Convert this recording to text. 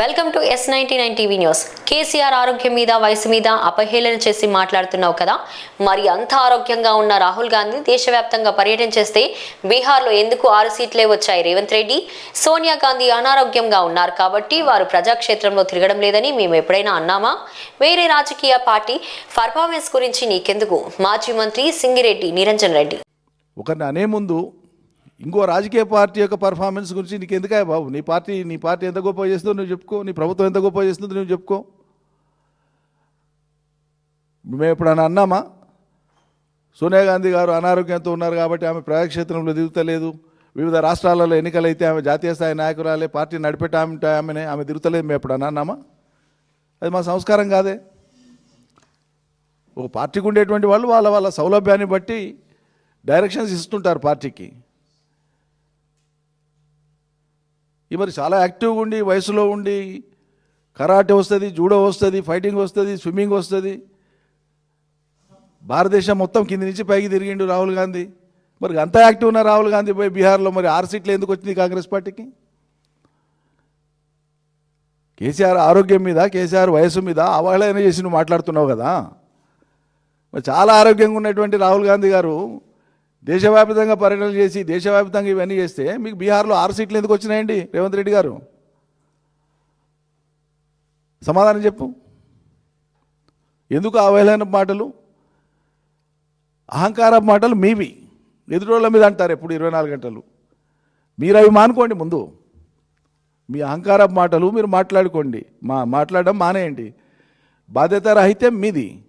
Welcome to S ninety nine TV news KCR ఆరోగ్యం మీద వయసు మీద అపహేళన చేసి మాట్లాడుతున్నావు కదా? మరి అంత ఆరోగ్యంగా ఉన్న రాహుల్ గాంధీ దేశవ్యాప్తంగా పర్యటన చేస్తే బీహార్లో ఎందుకు ఆరు సీట్లే వచ్చాయి? రేవంత్ రెడ్డి సోనియా గాంధీ అనారోగ్యంగా ఉన్నారు కాబట్టి వారు ప్రజాక్షేత్రంలో తిరగడం లేదని మేము ఎప్పుడైనా అన్నామా? వేరే రాజకీయ పార్టీ పర్ఫార్మెన్స్ గురించి నీకెందుకు? మాజీ మంత్రి సింగిరెడ్డి నిరంజన్ రెడ్డి. ఒకరిని అనే ముందు ఇంకో రాజకీయ పార్టీ యొక్క పర్ఫార్మెన్స్ గురించి నీకు ఎందుకే బాబు? నీ పార్టీ నీ పార్టీ ఎంత గొప్ప చేస్తుందో నువ్వు చెప్పుకో. నీ ప్రభుత్వం ఎంత గొప్ప చేస్తుందో నువ్వు చెప్పుకో. మేము ఎప్పుడైనా అన్నామా? సోనియా గాంధీ గారు అనారోగ్యంతో ఉన్నారు కాబట్టి ఆమె ప్రజాక్షేత్రంలో దిగుతలేదు వివిధ రాష్ట్రాలలో ఎన్నికలైతే ఆమె జాతీయ స్థాయి నాయకురాలే పార్టీ నడిపెట్ట ఆమె ఆమెనే ఆమె దిగుతలేదు మేము ఎప్పుడన్నా అన్నామా? అది మా సంస్కారం కాదే. ఒక పార్టీకి ఉండేటువంటి వాళ్ళు వాళ్ళ వాళ్ళ సౌలభ్యాన్ని బట్టి డైరెక్షన్స్ ఇస్తుంటారు పార్టీకి. ఈ మరి చాలా యాక్టివ్గా ఉండి వయసులో ఉండి కరాటే వస్తుంది జూడో వస్తుంది ఫైటింగ్ వస్తుంది స్విమ్మింగ్ వస్తుంది. భారతదేశం మొత్తం కింది నుంచి పైకి తిరిగిండు రాహుల్ గాంధీ. మరి అంత యాక్టివ్ ఉన్న రాహుల్ గాంధీ పోయి బీహార్లో మరి ఆరు సీట్లు ఎందుకు వచ్చింది కాంగ్రెస్ పార్టీకి? కేసీఆర్ ఆరోగ్యం మీద కేసీఆర్ వయసు మీద అవహేళన చేసి నువ్వు మాట్లాడుతున్నావు కదా. మరి చాలా ఆరోగ్యంగా ఉన్నటువంటి రాహుల్ గాంధీ గారు దేశవ్యాప్తంగా పర్యటనలు చేసి దేశవ్యాప్తంగా ఇవన్నీ చేస్తే మీకు బీహార్లో ఆరు సీట్లు ఎందుకు వచ్చినాయండి? రేవంత్ రెడ్డి గారు. సమాధానం చెప్పు. ఎందుకు అవహేళన మాటలు? అహంకార మాటలు మీవి. ఎదుటోళ్ళ మీద అంటారు ఎప్పుడు ఇరవై నాలుగు గంటలు. మీరు అవి మానుకోండి ముందు. మీ అహంకార మాటలు మీరు మాట్లాడుకోండి. మా మాట్లాడడం మానేయండి. బాధ్యత రహిత్యం మీది.